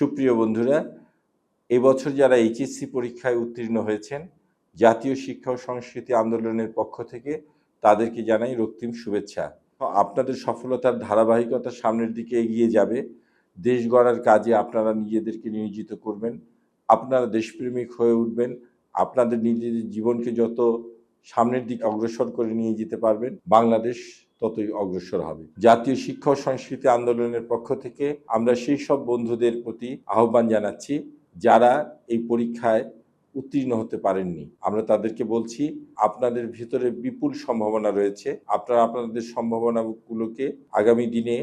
সুপ্রিয় বন্ধুরা, এবছর যারা এইচএসসি পরীক্ষায় উত্তীর্ণ হয়েছেন, জাতীয় শিক্ষা ও সংস্কৃতি আন্দোলনের পক্ষ থেকে তাদেরকে জানাই রক্তিম শুভেচ্ছা। আপনাদের সফলতার ধারাবাহিকতা সামনের দিকে এগিয়ে যাবে। দেশ গড়ার কাজে আপনারা নিজেদেরকে নিয়োজিত করবেন। আপনারা দেশপ্রেমিক হয়ে উঠবেন। আপনাদের নিজেদের জীবনকে যত সামনের দিকে অগ্রসর করে নিয়ে যেতে পারবেন। বাংলাদেশ ততই অগ্রসর হবে। জাতীয় শিক্ষা ও সংস্কৃতি আন্দোলনের পক্ষ থেকে আমরা সেই সব বন্ধুদের প্রতি আহ্বান জানাচ্ছি যারা এই পরীক্ষায় উত্তীর্ণ হতে পারেননি। আমরা তাদেরকে বলছি, আপনাদের ভিতরে বিপুল সম্ভাবনা রয়েছে। আপনারা আপনাদের সম্ভাবনাগুলোকে আগামী দিনে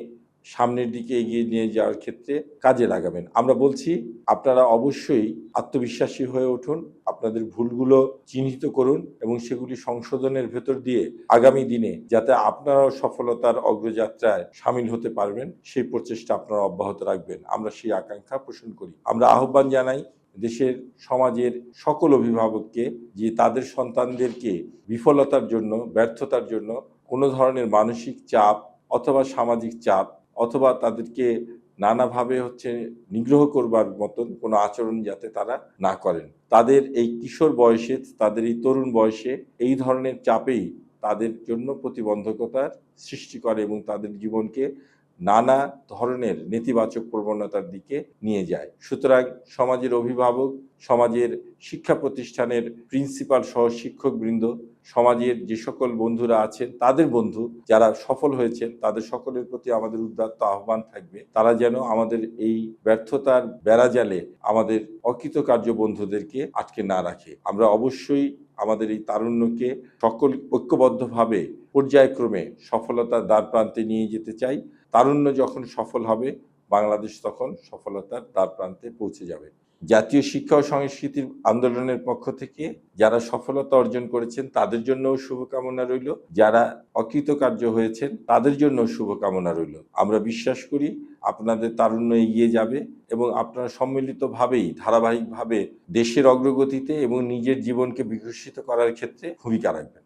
সামনের দিকে এগিয়ে নিয়ে যাওয়ার ক্ষেত্রে কাজে লাগাবেন। আমরা বলছি, আপনারা অবশ্যই আত্মবিশ্বাসী হয়ে উঠুন, আপনাদের ভুলগুলো চিহ্নিত করুন এবং সেগুলি সংশোধনের ভেতর দিয়ে আগামী দিনে যাতে আপনারাও সফলতার অগ্রযাত্রায় সামিল হতে পারবেন, সেই প্রচেষ্টা আপনারা অব্যাহত রাখবেন। আমরা সেই আকাঙ্ক্ষা পোষণ করি। আমরা আহ্বান জানাই দেশের, সমাজের সকল অভিভাবককে যে তাদের সন্তানদেরকে বিফলতার জন্য, ব্যর্থতার জন্য কোনো ধরনের মানসিক চাপ অথবা সামাজিক চাপ অথবা তাদেরকে নানাভাবে হচ্ছে নিগ্রহ করবার মতন কোনো আচরণ যাতে তারা না করেন। তাদের এই কিশোর বয়সে, তাদের এই তরুণ বয়সে এই ধরনের চাপেই তাদের জন্য প্রতিবন্ধকতার সৃষ্টি করে এবং তাদের জীবনকে নানা ধরনের নেতিবাচক প্রবণতার দিকে নিয়ে যায়। সুতরাং সমাজের অভিভাবক, সমাজের শিক্ষা প্রতিষ্ঠানের প্রিন্সিপাল সহ শিক্ষকবৃন্দ সমাজের যে সকল বন্ধুরা আছেন, তাদের বন্ধু যারা সফল হয়েছেন, তাদের সকলের প্রতি আমাদের উদ্দাত্ত আহ্বান থাকবে। তারা যেন আমাদের এই ব্যর্থতার বেড়াজালে আমাদের অকৃতকার্য বন্ধুদেরকে আটকে না রাখে। আমরা অবশ্যই আমাদের এই তারুণ্যকে সকল ঐক্যবদ্ধভাবে পর্যায়ক্রমে সফলতার দ্বার প্রান্তে নিয়ে যেতে চাই। তারুণ্য যখন সফল হবে, বাংলাদেশ তখন সফলতার দ্বার প্রান্তে পৌঁছে যাবে। জাতীয় শিক্ষা ও সংস্কৃতির আন্দোলনের পক্ষ থেকে যারা সফলতা অর্জন করেছেন, তাদের জন্যও শুভকামনা রইল। যারা অকৃতকার্য হয়েছেন, তাদের জন্য শুভকামনা রইল। আমরা বিশ্বাস করি আপনাদের তারুণ্য এগিয়ে যাবে। এবং আপনারা সম্মিলিতভাবেই ধারাবাহিকভাবে দেশের অগ্রগতিতে এবং নিজের জীবনকে বিকশিত করার ক্ষেত্রে ভূমিকা রাখবেন।